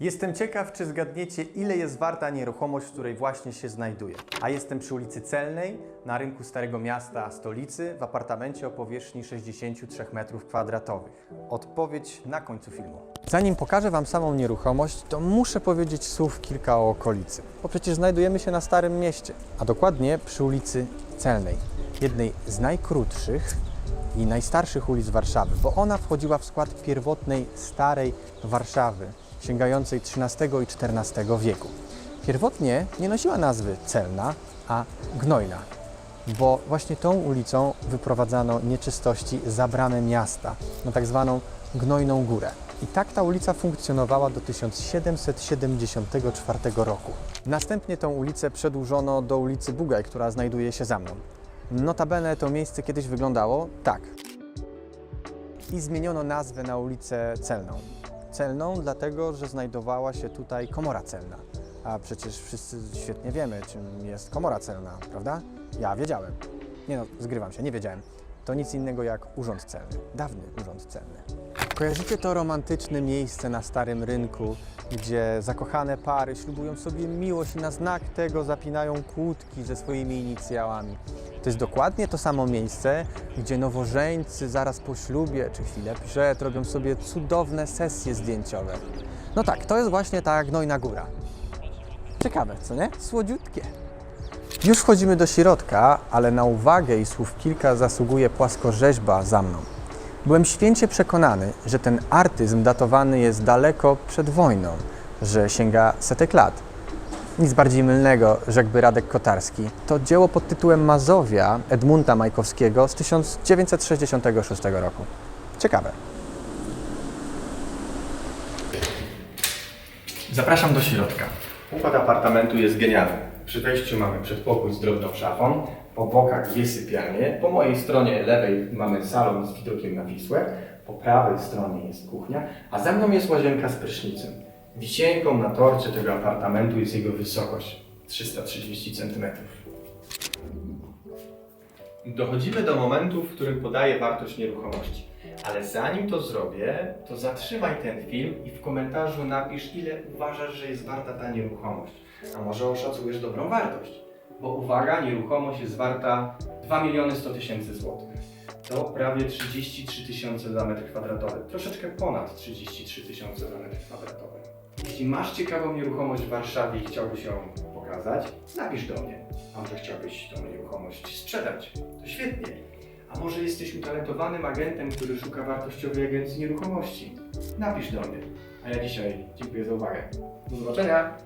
Jestem ciekaw, czy zgadniecie, ile jest warta nieruchomość, w której właśnie się znajduję. A jestem przy ulicy Celnej, na rynku Starego Miasta, stolicy, w apartamencie o powierzchni 63 m2. Odpowiedź na końcu filmu. Zanim pokażę Wam samą nieruchomość, to muszę powiedzieć słów kilka o okolicy. Bo przecież znajdujemy się na Starym Mieście, a dokładnie przy ulicy Celnej, jednej z najkrótszych i najstarszych ulic Warszawy, bo ona wchodziła w skład pierwotnej starej Warszawy, sięgającej XIII i XIV wieku. Pierwotnie nie nosiła nazwy Celna, a Gnojna, bo właśnie tą ulicą wyprowadzano nieczystości za bramę miasta, na tak zwaną Gnojną Górę. I tak ta ulica funkcjonowała do 1774 roku. Następnie tą ulicę przedłużono do ulicy Bugaj, która znajduje się za mną. Notabene to miejsce kiedyś wyglądało tak. I zmieniono nazwę na ulicę Celną. Celną dlatego, że znajdowała się tutaj komora celna. A przecież wszyscy świetnie wiemy, czym jest komora celna, prawda? Ja wiedziałem. Nie no, zgrywam się, nie wiedziałem. To nic innego jak urząd celny. Dawny urząd celny. Kojarzycie to romantyczne miejsce na Starym Rynku, gdzie zakochane pary ślubują sobie miłość i na znak tego zapinają kłódki ze swoimi inicjałami. To jest dokładnie to samo miejsce, gdzie nowożeńcy zaraz po ślubie czy chwilę przed robią sobie cudowne sesje zdjęciowe. No tak, to jest właśnie ta Gnojna Góra. Ciekawe, co nie? Słodziutkie. Już wchodzimy do środka, ale na uwagę i słów kilka zasługuje płaskorzeźba za mną. Byłem święcie przekonany, że ten artyzm datowany jest daleko przed wojną, że sięga setek lat. Nic bardziej mylnego, rzekłby Radek Kotarski. To dzieło pod tytułem Mazowia Edmunda Majkowskiego z 1966 roku. Ciekawe. Zapraszam do środka. Układ apartamentu jest genialny. Przy wejściu mamy przedpokój z drobną szafą, po bokach dwie sypialnie, po mojej stronie lewej mamy salon z widokiem na Wisłę, po prawej stronie jest kuchnia, a za mną jest łazienka z prysznicem. Wisienką na torcie tego apartamentu jest jego wysokość 330 cm. Dochodzimy do momentu, w którym podaję wartość nieruchomości. Ale zanim to zrobię, to zatrzymaj ten film i w komentarzu napisz, ile uważasz, że jest warta ta nieruchomość. A może oszacujesz dobrą wartość? Bo uwaga, nieruchomość jest warta 2 miliony 100 tysięcy złotych. To prawie 33 tysiące za metr kwadratowy. Troszeczkę ponad 33 tysiące za metr kwadratowy. Jeśli masz ciekawą nieruchomość w Warszawie i chciałbyś ją pokazać, napisz do mnie. A może chciałbyś tą nieruchomość sprzedać? To świetnie. A może jesteś utalentowanym agentem, który szuka wartościowej agencji nieruchomości? Napisz do mnie. A ja dzisiaj dziękuję za uwagę. Do zobaczenia!